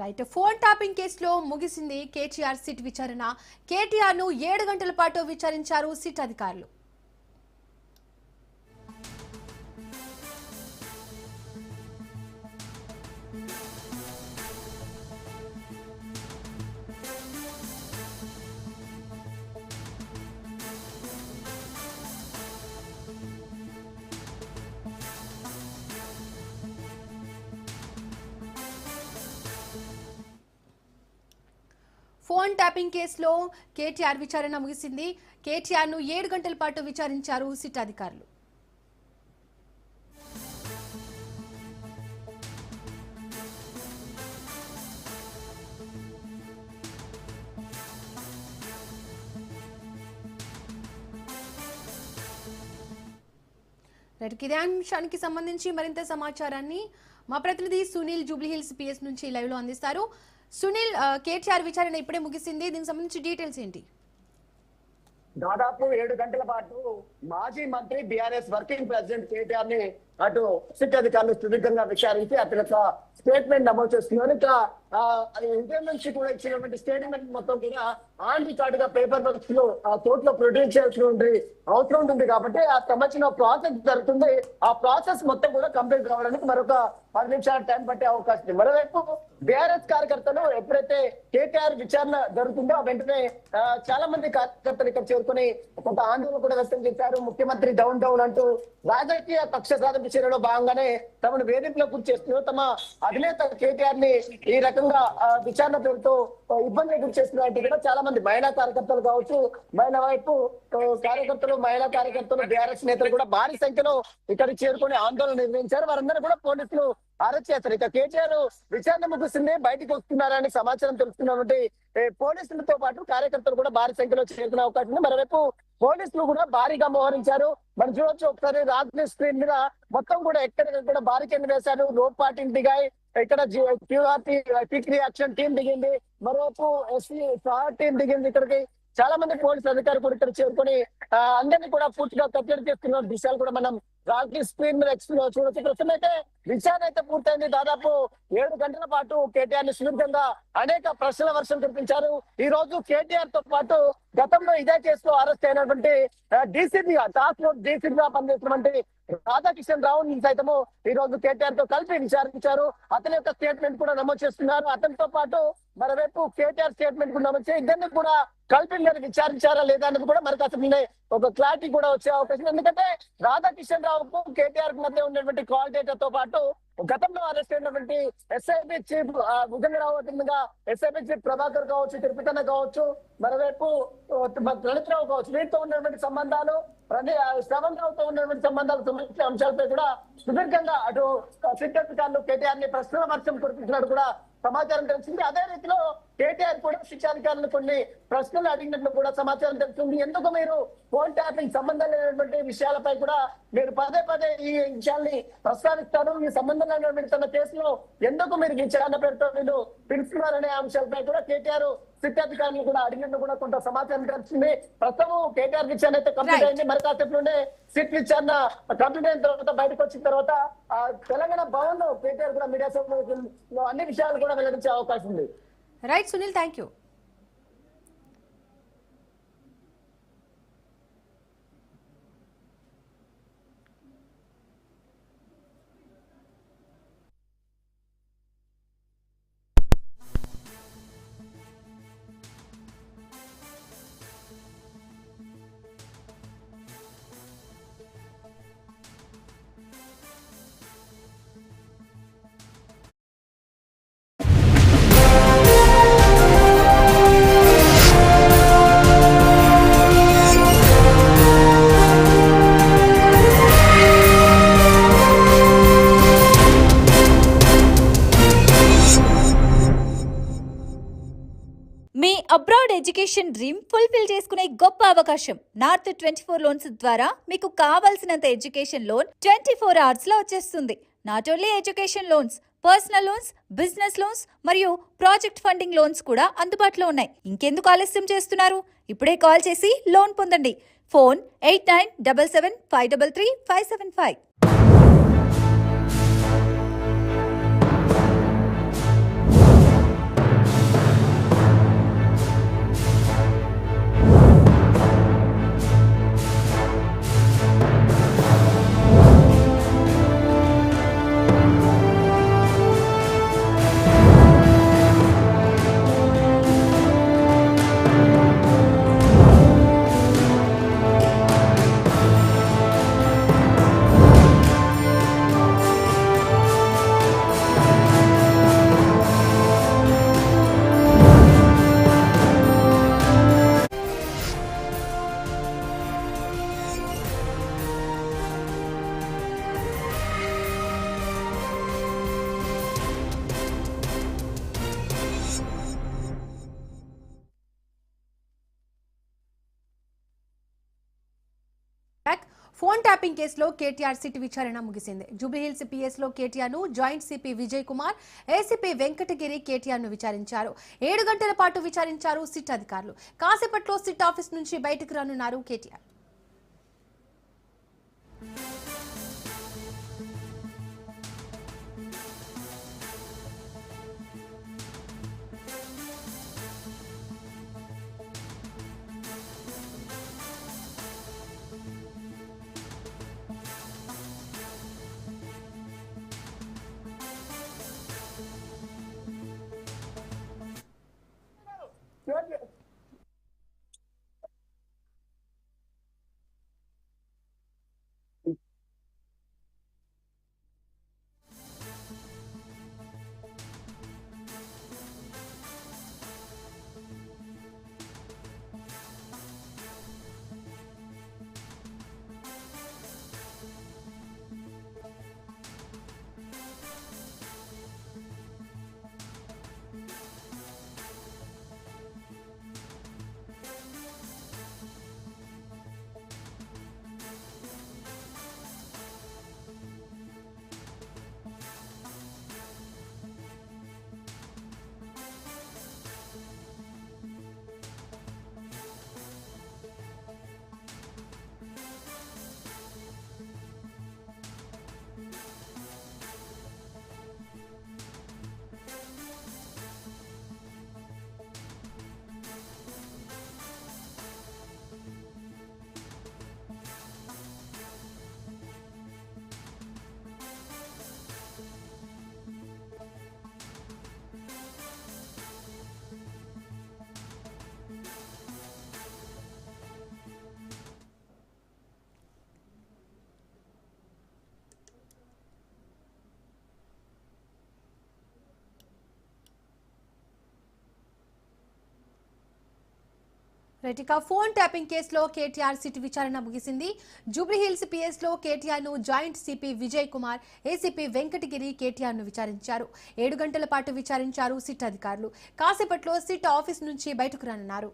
Right. Phone topping కేసులో ముగిసింది KTR SIT విచారణ. కేటీఆర్ను ఏడు గంటల పాటు విచారించారు సిట్ అధికారులు. ఫోన్ ట్యాపింగ్ కేసులో కేటీఆర్ విచారణ ముగిసింది. కేటీఆర్ను ఏడు గంటల పాటు విచారించారు సిట్ అధికారులు. రైట్ ఇదే అంశానికి సంబంధించి మరింత సమాచారాన్ని మా ప్రతినిధి సునీల్ జూబ్లీహిల్స్ పిఎస్ నుంచి లైవ్లో అందిస్తారు. సునీల్ కేటీఆర్ విచారణ ఇప్పుడే ముగిసింది. దీనికి సంబంధించి డీటెయిల్స్ ఏంటి? దాదాపు ఏడు గంటల పాటు మాజీ మంత్రి బీఆర్ఎస్ వర్కింగ్ ప్రెసిడెంట్ కేటీఆర్ని అటు సిట్ అధికారులు సుదీర్ఘంగా విచారించి అతని యొక్క స్టేట్మెంట్ నమోదు చేస్తున్నారు. ఇంకా ఆ, నుంచి కూడా ఇచ్చినటువంటి స్టేట్మెంట్ మొత్తం కూడా ఆన్ రికార్డ్గా పేపర్ వర్క్స్లో ఆ కోర్టులో ప్రొడ్యూస్ చేయాల్సి అవసరం ఉంటుంది కాబట్టి ఆ సంబంధించిన ప్రాసెస్ జరుగుతుంది. ఆ ప్రాసెస్ మొత్తం కూడా కంప్లీట్ కావడానికి మరొక పది నిమిషాల టైం పట్టే అవకాశం ఉంది. మరోవైపు బీఆర్ఎస్ కార్యకర్తలు ఎప్పుడైతే కేటీఆర్ విచారణ జరుగుతుందో వెంటనే చాలా మంది కార్యకర్తలు ఇక్కడ చేరుకుని కొంత ఆందోళన కూడా వ్యక్తం చేశారు. ముఖ్యమంత్రి డౌన్ డౌన్ అంటూ రాజకీయ కక్ష సాధన చర్యలో భాగంగానే తమను వేధింపులో గురి చేస్తున్నారు. తమ అధినేత కేటీఆర్ని ఈ రకంగా విచారణ పేరుతో ఇబ్బంది గురి చేస్తున్నారంటే కూడా చాలా మంది మహిళా కార్యకర్తలు కావచ్చు మహిళా వైపు కార్యకర్తలు మహిళా కార్యకర్తలు బీఆర్ఎస్ నేతలు కూడా భారీ సంఖ్యలో ఇక్కడ చేరుకుని ఆందోళన నిర్వహించారు. వారందరూ కూడా పోలీసులు అరెస్ట్ చేస్తారు ఇక కేటీఆర్ విచారణ ముగిసింది. బయటకు వస్తున్నారని సమాచారం తెలుస్తున్నటువంటి పోలీసులతో పాటు కార్యకర్తలు కూడా భారీ సంఖ్యలో చేరుకునే అవకాశం ఉంది. మరోవైపు పోలీసులు కూడా భారీగా మోహరించారు. మనం చూడొచ్చు ఒకసారి రాత్రి స్క్రీన్ మీద మొత్తం కూడా ఎక్కడ కూడా బారికేడ్ వేశారు. రోడ్ పార్టీని దిగాయి. ఇక్కడ క్యూఆర్టీ క్విక్ రియాక్షన్ టీం దిగింది. మరోవైపు ఎస్సీ సార్ టీం దిగింది ఇక్కడికి. చాలా మంది పోలీస్ అధికారులు కూడా ఇక్కడ చేరుకొని అందరినీ కూడా పూర్తిగా కట్టడి చేస్తున్న దృశ్యాలు కూడా మనం రాత్రి స్క్రీన్ మీద ఎక్స్ప్లోర్ చూడొచ్చు. ప్రస్తుతం అయితే విచారణ అయితే పూర్తయింది. దాదాపు ఏడు గంటల పాటు కేటీఆర్ని సుదీర్ఘంగా అనేక ప్రశ్నల వర్షం కురిపించారు. ఈ రోజు కేటీఆర్తో పాటు గతంలో ఇదే కేసులో అరెస్ట్ అయినటువంటి డీసీపీగా టాస్క్ ఫోర్స్ డీసీపీగా పనిచేసినటువంటి రాధాకిషన్ రావు సైతము ఈ రోజు కేటీఆర్తో కలిపి విచారించారు. అతని యొక్క స్టేట్మెంట్ కూడా నమోదు చేస్తున్నారు. అతనితో పాటు మరోవైపు కేటీఆర్ స్టేట్మెంట్ కూడా నమోదు చేసి ఇద్దరిని కూడా కలిపి మీరు విచారించారా లేదా అన్నది కూడా మనకు అసలు ఒక క్లారిటీ కూడా వచ్చే అవకాశం ఎందుకంటే రాధాకిషన్ రావుకు కేటీఆర్కు మధ్య ఉన్నటువంటి కాల్ డేటా తో పాటు గతంలో అరెస్ట్ అయినటువంటి ఎస్ఐబి చీఫ్ భుజంగరావు అవుతుండగా ఎస్ఐబి చీఫ్ ప్రభాకర్ కావచ్చు తిరుపతన్న కావచ్చు మరోవైపు ప్రణిత్ కావచ్చు వీరితో ఉన్నటువంటి సంబంధాలు శ్రవణ్ రావుతో ఉన్నటువంటి సంబంధాలకు సంబంధించిన అంశాలపై కూడా సుదీర్ఘంగా అటు సిట్ కేటీఆర్ని ప్రశ్నల వర్షం కురిపించినట్టు కూడా సమాచారం తెలిసింది అదే రీతిలో కేటీఆర్ కూడా శిక్షాధికారులు కొన్ని ప్రశ్నలు అడిగినట్లు కూడా సమాచారం తెలుస్తుంది. ఎందుకు మీరు ఫోన్ ట్యాపింగ్ సంబంధం లేనటువంటి విషయాలపై కూడా మీరు పదే పదే ఈ విషయాల్ని ప్రస్తావిస్తారు. ఈ సంబంధం లేనటువంటి తన కేసులో ఎందుకు మీరు విచారణ పేరుతో వీళ్ళు పిలుస్తున్నారనే అంశాలపై కూడా కేటీఆర్ సిట్ అధికారులు కూడా అడిగినట్టు కూడా కొంత సమాచారం తెలిసింది ప్రస్తుతం కేటీఆర్ విచారణ అయితే కంప్లీట్. అయింది. మరి కాసేపులోనే సిట్ విచారణ కంప్లీట్ అయిన తర్వాత బయటకు వచ్చిన తర్వాత తెలంగాణ భవన్లో కేటీఆర్ కూడా మీడియా సమావేశంలో అన్ని విషయాలు కూడా వెల్లడించే అవకాశం ఉంది. రైట్ సునీల్ థ్యాంక్ యూ మీ అబ్రాడ్ ఎడ్యుకేషన్ డ్రీమ్ ఫుల్ఫిల్ చేసుకునే గొప్ప అవకాశం. నార్త్ ట్వంటీ ఫోర్ లోన్స్ ద్వారా మీకు కావలసినంత ఎడ్యుకేషన్ లోన్ ట్వంటీ ఫోర్ అవర్స్లో వచ్చేస్తుంది. Not only education loans personal loans business loans మరియు ప్రాజెక్ట్ ఫండింగ్ లోన్స్ కూడా అందుబాటులో ఉన్నాయి. ఇంకెందుకు ఆలస్యం చేస్తున్నారు? ఇప్పుడే కాల్ చేసి లోన్ పొందండి. Phone eight nine double seven five double three five seven five. Kidnapping కేసులో కేటీఆర్ సిట్ విచారణ ముగిసింది. జూబ్లీహిల్స్ పిఎస్లో లో కేటీఆర్ను joint CP Vijay Kumar ACP Venkatagiri కేటీఆర్ను విచారించారు. ఏడు గంటల పాటు విచారించారు సిట్ అధికారులు. కాసేపట్లో సిట్ ఆఫీస్ నుంచి బయటకు రానున్నారు కేటీఆర్. రైట్ ఇక ఫోన్ ట్యాపింగ్ కేసులో కేటీఆర్ సిట్ విచారణ ముగిసింది. జూబ్లీహిల్స్ పిఎస్లో లో కేటీఆర్ను joint CP Vijay Kumar ACP Venkatagiri కేటీఆర్ను విచారించారు. ఏడు గంటల పాటు విచారించారు సిట్ అధికారులు. కాసేపట్లో సిట్ ఆఫీస్ నుంచి బయటకు రానున్నారు.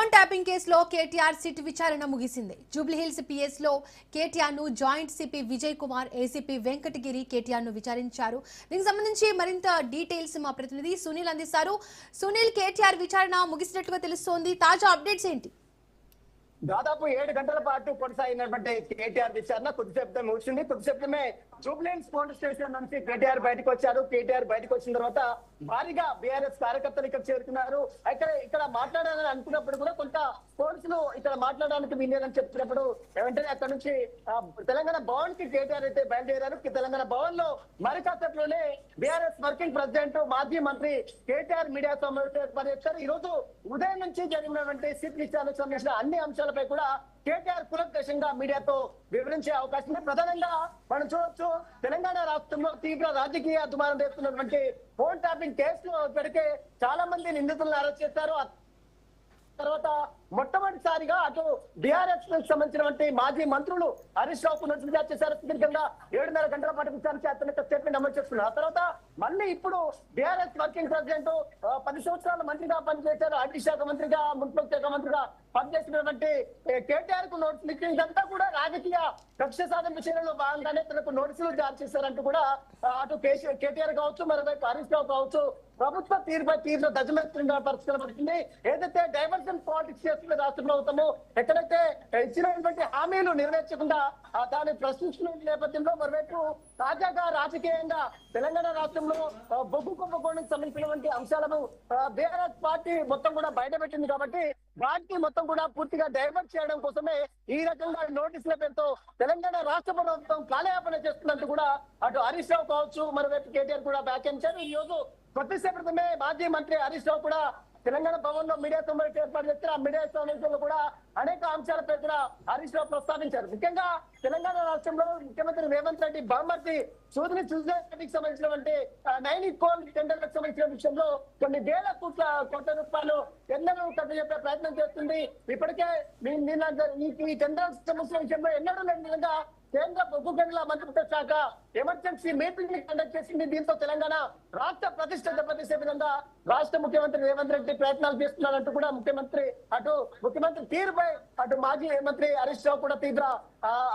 ఫోన్ ట్యాపింగ్ కేసులో కేటీఆర్ సిట్ విచారణ ముగిసింది. జూబ్లీహిల్స్ పిఎస్లో కేటీఆర్ను కేటీఆర్ను joint CP Vijay Kumar ACP Venkatagiri కేటీఆర్ను విచారించారు. దీనికి సంబంధించి మరింత డీటెయిల్స్ మా ప్రతినిధి సునీల్ అందిస్తారు. సునీల్ కేటీఆర్ విచారణ ముగిసినట్లుగా తెలుస్తోంది. తాజా అప్డేట్స్ ఏంటి? దాదాపు ఏడు గంటల పాటు కొనసాగినటువంటి కేటీఆర్ విచారణ కొద్దిసేపు ముగిసింది కొద్దిసేపమే జూబ్లెన్స్ పోలీస్ స్టేషన్ నుంచి కేటీఆర్ బయటకు వచ్చారు. కేటీఆర్ బయటకు వచ్చిన తర్వాత భారీగా బీఆర్ఎస్ కార్యకర్తలు ఇక్కడ చేరుకున్నారు. అయితే ఇక్కడ మాట్లాడాలని అనుకున్నప్పుడు కూడా కొంత పోలీసులు ఇక్కడ మాట్లాడడానికి వీలేదని చెప్పినప్పుడు వెంటనే అక్కడ నుంచి తెలంగాణ భవన్కి కేటీఆర్ అయితే బయలుదేరారు. తెలంగాణ భవన్లో మరి కాసేపులోనే బీఆర్ఎస్ వర్కింగ్ ప్రెసిడెంట్ మాజీ మంత్రి కేటీఆర్ మీడియా సమావేశం ఈ రోజు ఉదయం నుంచి జరిగినటువంటి సిట్ విచారణకు సంబంధించిన అన్ని అంశాలపై కూడా కేటీఆర్ కులకషంగా మీడియాతో వివరించే అవకాశం ప్రధానంగా మనం చూడొచ్చు తెలంగాణ రాష్ట్రంలో తీవ్ర రాజకీయ దుమారం రేపుతున్నటువంటి ఫోన్ ట్యాపింగ్ కేసులో ఇప్పటికే చాలా మంది నిందితులను అరెస్ట్ చేశారు. తర్వాత మొట్టమొదటిసారిగా అటు బీఆర్ఎస్ సంబంధించినటువంటి మాజీ మంత్రులు హరీష్ రావు నోటీసులు జారీ చేశారు. సుదీర్ఘంగా ఏడున్నర గంటల పాటు విచారించి అతని స్టేట్మెంట్ అమలు చేస్తున్నారు. ఆ తర్వాత మళ్ళీ ఇప్పుడు బీఆర్ఎస్ వర్కింగ్ ప్రెసిడెంట్ పది సంవత్సరాల మంత్రిగా పనిచేశారు. ఐటీ శాఖ మంత్రిగా మున్సిపల్ శాఖ మంత్రిగా పనిచేసినటువంటి కేటీఆర్కు నోటీసులు ఇచ్చిన ఇదంతా కూడా రాజకీయ కక్ష సాధన విషయంలో భాగంగానే తనకు నోటీసులు జారీ చేశారంటూ కూడా అటు కేటీఆర్ కావచ్చు మరోవైపు హరీష్ రావు కావచ్చు ప్రభుత్వ తీరుపై తీరులో దజమెత్తంగా పరిస్థితులు పడుతుంది ఏదైతే డైవర్షన్ పాలిటిక్స్ చేస్తున్న రాష్ట్ర ప్రభుత్వము ఎక్కడైతే ఇచ్చినటువంటి హామీలు నెరవేర్చకుండా దాన్ని ప్రశ్నించిన నేపథ్యంలో మరోవైపు తాజాగా రాజకీయంగా తెలంగాణ రాష్ట్రంలో బొగ్గు కుంభకోణానికి సంబంధించినటువంటి అంశాలను బీఆర్ఎస్ పార్టీ మొత్తం కూడా బయటపెట్టింది కాబట్టి వాటిని మొత్తం కూడా పూర్తిగా డైవర్ట్ చేయడం కోసమే ఈ రకంగా నోటీసుల పేరుతో తెలంగాణ రాష్ట్ర ప్రభుత్వం కాలయాపన చేస్తున్నట్టు కూడా అటు హరీష్ రావు కావచ్చు మరోవైపు కేటీఆర్ కూడా వ్యాఖ్యానించారు. ఈ రోజు కొద్దిసేపటి క్రితమే మాజీ మంత్రి హరీష్ రావు కూడా తెలంగాణ భవన్లో మీడియా సమావేశం ఏర్పాటు చేస్తే ఆ మీడియా సమావేశంలో కూడా అనేక అంశాల పేరున హరీష్ రావు ప్రస్తావించారు. ముఖ్యంగా తెలంగాణ రాష్ట్రంలో ముఖ్యమంత్రి రేవంత్ రెడ్డి బామర్తి సూదిని రెడ్డికి సంబంధించినటువంటి ఆ, నైని కోల్ టెండర్లకు సంబంధించిన విషయంలో కొన్ని వేల కోట్ల కోట్ల రూపాయలు టెండర్లు కట్టజెప్పే ప్రయత్నం చేస్తుంది. ఇప్పటికే మీ ఈ- ఈ టెండర్ సంబంధించిన విషయంలో ఎన్నడూ లేని విధంగా కేంద్ర బొగ్గు గనుల మంత్రిత్వ శాఖ ఎమర్జెన్సీ మీటింగ్ కండక్ట్ చేసింది దీంతో తెలంగాణ రాష్ట్ర ప్రతిష్ట దెబ్బతీసే విధంగా రాష్ట్ర ముఖ్యమంత్రి రేవంత్ రెడ్డి ప్రయత్నాలు చేస్తున్నారంటూ కూడా ముఖ్యమంత్రి అటు ముఖ్యమంత్రి తీరుపై అటు మాజీ మంత్రి హరీష్ రావు కూడా తీవ్ర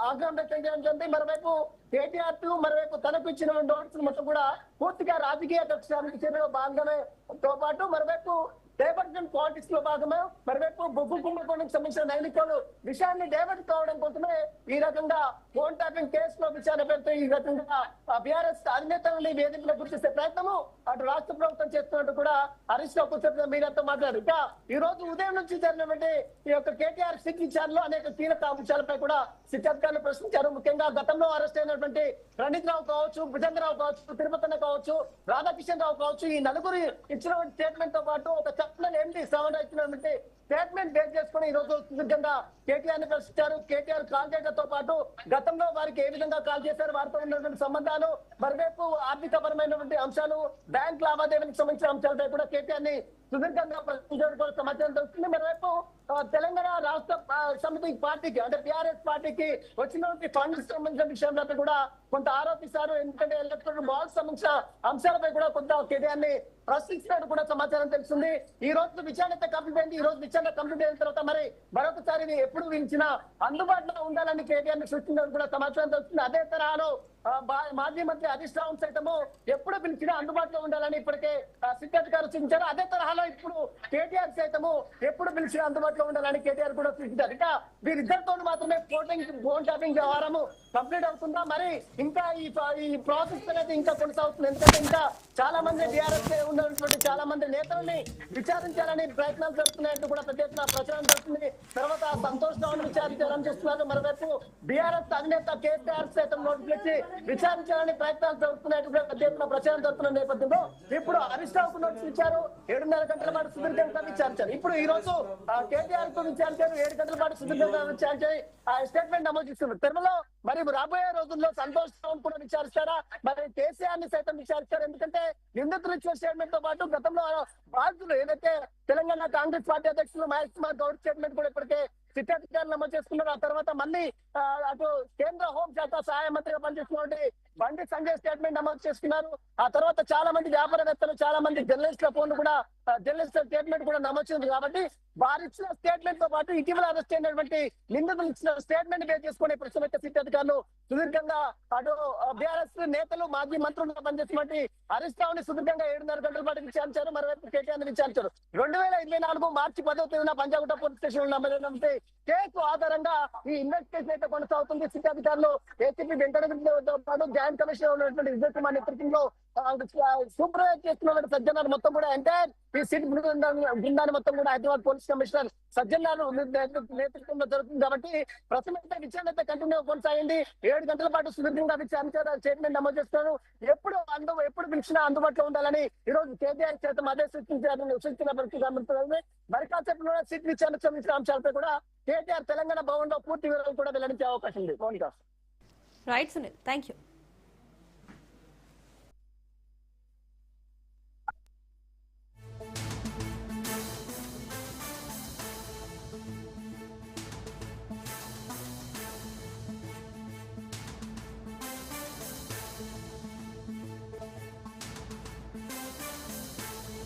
ఆగ్రహం వ్యక్తం చేయడం జరిగింది. మరోవైపు కేటీఆర్ టు మరోవైపు తనకు ఇచ్చిన నోట్స్ మొత్తం కూడా పూర్తిగా రాజకీయ కక్షానికి చెందిన భాగమే తో పాటు మరోవైపు డైవర్జన్ పాలిటిక్స్లో భాగమే? మరోవైపు బొగ్గు కుంభకోణం సంబంధించిన నైనికోలు విషయాన్ని డైవర్ట్ కావడం కోసమే ఈ రకంగా ఫోన్ ట్యాపింగ్ కేసులో విచారణ పెడుతూ ఈ రకంగా బీఆర్ఎస్ అధినేతలని వేదికలో గుర్తిస్తే ప్రయత్నము అటు రాష్ట్ర ప్రభుత్వం చేస్తున్నట్టు కూడా హరీష్ రావు కూర్చొని మీడియాతో మాట్లాడారు. ఇక ఈ రోజు ఉదయం నుంచి జరిగినటువంటి ఈ యొక్క కేటీఆర్ సిట్ విచారణలో అనేక కీలక అంశాలపై కూడా సిట్ అధికారులు ప్రశ్నించారు. ముఖ్యంగా గతంలో అరెస్ట్ అయినటువంటి రణిత్ రావు కావచ్చు భుజంగరావు కావచ్చు తిరుపతన్న కావచ్చు రాధాకిషన్ రావు కావచ్చు ఈ నలుగురు ఇచ్చిన స్టేట్మెంట్తో పాటు ఒక చట్టం ఏంటి శ్రవణ ఇచ్చినటువంటి స్టేట్మెంట్ బేస్ చేసుకుని ఈ రోజు సుదీర్ఘంగా కేటీఆర్ని ప్రశ్నించారు కేటీఆర్ కాల్ చేయడంతో పాటు గతంలో వారికి ఏ విధంగా కాల్ చేశారు? వారితో ఉన్నటువంటి సంబంధాలు మరోవైపు ఆర్థిక పరమైనటువంటి అంశాలు బ్యాంక్ లావాదేవీలకు సంబంధించిన అంశాలపై కూడా కేటీఆర్ని సుదీర్ఘంగా ప్రశ్నించడం సమాచారం దొరుకుతుంది మరోవైపు తెలంగాణ రాష్ట్ర సమితి పార్టీకి అంటే టిఆర్ఎస్ పార్టీకి వచ్చినటువంటి ఫండ్స్ సంబంధించిన విషయంలో కూడా కొంత ఆరోపిస్తారు. ఎందుకంటే ఎలక్ట్రానిక్ బాల్స్ సంబంధించిన అంశాలపై కూడా కొంత కేటీఆర్ని ప్రశ్నించినట్టు కూడా సమాచారం తెలుస్తుంది. ఈ రోజు విచారణ కంప్లీట్ అయింది ఈ రోజు విచారణ కంప్లీట్ అయిన తర్వాత మరి మరొకసారి ఎప్పుడు వించినా అందుబాటులో ఉండాలని కేటీఆర్ని సృష్టించినట్టు కూడా సమాచారం తెలుస్తుంది. అదే తరహాలో మాజీ మంత్రి హరీష్ రావు సైతము ఎప్పుడు పిలిచినా అందుబాటులో ఉండాలని ఇప్పటికే సిట్ గారు సూచించారు. అదే తరహాలో ఇప్పుడు కేటీఆర్ సైతము ఎప్పుడు పిలిచినా అందుబాటులో ఉండాలని కేటీఆర్ కూడా సూచించారు. ఇక వీరిద్దరితో మాత్రమే ఫోటింగ్ ఫోన్ ట్యాపింగ్ వ్యవహారము కంప్లీట్ అవుతుందా? మరి ఇంకా ఈ ఈ ప్రాసెస్ అనేది ఇంకా కొనసాగుతుంది. ఎందుకంటే ఇంకా చాలా మంది డిఆర్ఎస్ ఉన్నటువంటి చాలా మంది నేతలని విచారించాలని ప్రయత్నాలు జరుగుతున్నాయంటూ కూడా పెద్ద ఎత్తున ప్రచారం జరుగుతుంది. తర్వాత సంతోష్ రావును విచారించాలని చేస్తున్నారు. మరోవైపు బీఆర్ఎస్ అధినేత కేసీఆర్ సైతం నోటీసులు ఇచ్చి విచారించాలని ప్రయత్నాలు జరుగుతున్నట్టు కూడా పెద్ద ఎత్తున ప్రచారం జరుగుతున్న నేపథ్యంలో ఇప్పుడు హరీష్ రావుకు నోటీస్ ఇచ్చారు. ఏడున్నర గంటల పాటు సుదీర్ఘంగా విచారించారు. ఇప్పుడు ఈ రోజు కేటీఆర్కు విచారించారు. ఏడు గంటల పాటు సుదీర్ఘంగా విచారించి ఆ స్టేట్మెంట్ నమోదు చేస్తున్నారు. తిరుమల మరి రాబోయే రోజుల్లో సంతోష్ కూడా విచారిస్తారా? మరి కేసీఆర్ని సైతం విచారిస్తారు? ఎందుకంటే నిందితులు ఇచ్చిన స్టేట్మెంట్తో పాటు గతంలో బాధితులు ఏదైతే తెలంగాణ కాంగ్రెస్ పార్టీ అధ్యక్షులు మహేష్ కుమార్ గౌడ్ స్టేట్మెంట్ కూడా ఇప్పటికే సిట్ అధికారులు నమోదు చేసుకున్నారు. ఆ తర్వాత మళ్ళీ అటు కేంద్ర హోంశాఖ సహాయ మంత్రిగా పనిచేస్తున్నటువంటి బండి సంజయ్ స్టేట్మెంట్ నమోదు చేసుకున్నారు. ఆ తర్వాత చాలా మంది వ్యాపారవేత్తలు చాలా మంది జర్నలిస్టుల ఫోన్ కూడా జర్నలిస్టుల స్టేట్మెంట్ కూడా నమోదు కాబట్టి వారు ఇచ్చిన స్టేట్మెంట్తో పాటు ఇటీవల అరెస్ట్ అయినటువంటి నిందితులు ఇచ్చిన స్టేట్మెంట్ బేస్ చేసుకునే ప్రస్తుత సిట్ అధికారులు సుదీర్ఘంగా అటు బీఆర్ఎస్ నేతలు మాజీ మంత్రులుగా పనిచేసినటువంటి హరీష్ రావుని సుదీర్ఘంగా ఏడున్నర గంటల పాటు విచారించారు మరోవైపు కేటీఆర్ని విచారించారు. రెండు వేల ఇరవై నాలుగు మార్చి పదవ తేదీన పంజాగుట్ట పోలీస్ స్టేషన్లో నమోదైనటువంటి కేసు ఆధారంగా ఈ ఇన్వెస్టిగేషన్ అయితే కొనసాగుతుంది. సిట్ అధికారులు ఏసీపీ వెంకటరెడ్డి పాటు జాయింట్ కమిషనర్ ఉన్నటువంటి విజయ్ కుమార్ నేతృత్వంలో సూపర్వైజ్ చేస్తున్నటువంటి సజ్జనాలు మొత్తం కూడా అంటే ఈ సిట్ బృందాన్ని మొత్తం కూడా హైదరాబాద్ పోలీస్ కమిషనర్ సజ్జనాలు నేతృత్వంలో జరుగుతుంది కాబట్టి ప్రస్తుతం అయితే విచారణ అయితే కంటిన్యూ కొనసాగింది. ఏడు గంటల పాటు సుదీర్ఘంగా విచారణ స్టేట్మెంట్ నమోదు చేస్తున్నారు. ఎప్పుడు అందు ఎప్పుడు పిలిచినా అందుబాటులో ఉండాలని ఈ రోజు కేటీఆర్ చేత అదే సూచించారని సూచించిన పరిస్థితి కనబడుతుంది. మరి కాసేపు సిట్ విచారణ సంబంధించిన అంశాలపై కూడా కేటీఆర్ తెలంగాణ భవన్లో పూర్తి వివరాలు కూడా వెల్లడించే అవకాశం ఉంది. Mounika. Right Sunil thank you